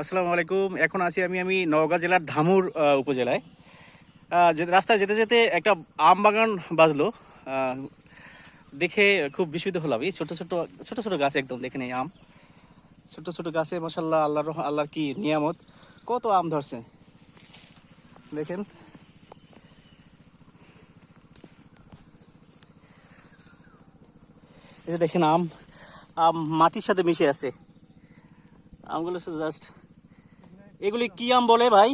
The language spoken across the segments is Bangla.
আসসালামু আলাইকুম। এখন আছি আমি আমি নওগাঁ জেলার ধামুর উপজেলায়। যে, রাস্তায় যেতে যেতে একটা আম বাগান বাজলো। দেখে খুব বিস্মিত হলাম। এই ছোট ছোট ছোট ছোট গাছ একদম দেখে নেই আম। ছোটো ছোটো গাছে মশাল্লাহ আল্লাহর আল্লাহর কি নিয়ামত। কত আম ধরছে। দেখেন। এই যে দেখেন আম। আম মাটির সাথে মিশে আছে। আমগুলো জাস্ট এগুলি কি আম বলে ভাই?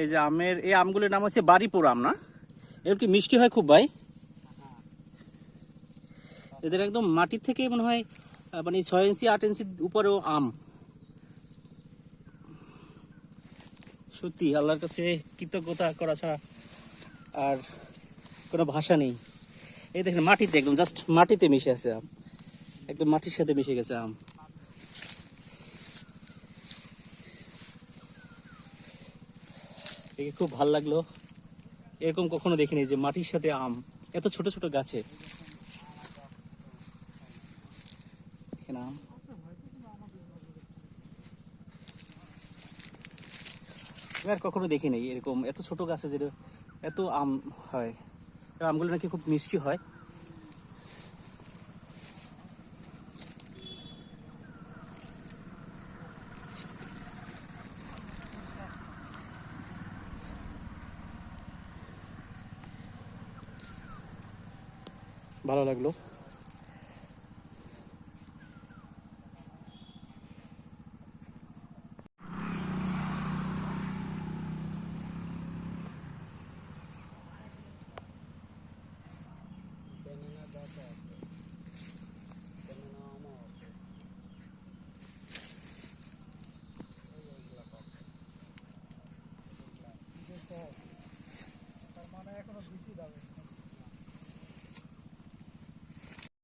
এই যে আমের, এই আমগুলির নাম হচ্ছে বাড়িপুর আম, না? এর কি মিষ্টি হয় খুব ভাই? এদের একদম মাটির থেকে মনে হয় মানে ছয় ইঞ্চি, আট ইঞ্চি উপরেও আম। সত্যি, আল্লাহর কাছে কৃতজ্ঞতা করা ছাড়া আর কোনো ভাষা নেই। এই দেখেন মাটিতে একদম জাস্ট মাটিতে মিশে আছে আম। একদম মাটির সাথে মিশে গেছে আম। দেখে খুব ভালো লাগল। এরকম কখনো দেখিনি যে মাটির সাথে আম, এত ছোট ছোট গাছে। আম। কখনো দেখিনি এরকম এত ছোট গাছে যেটা, এত আম হয়। আমগুলো নাকি খুব মিষ্টি হয়। ভালো লাগল।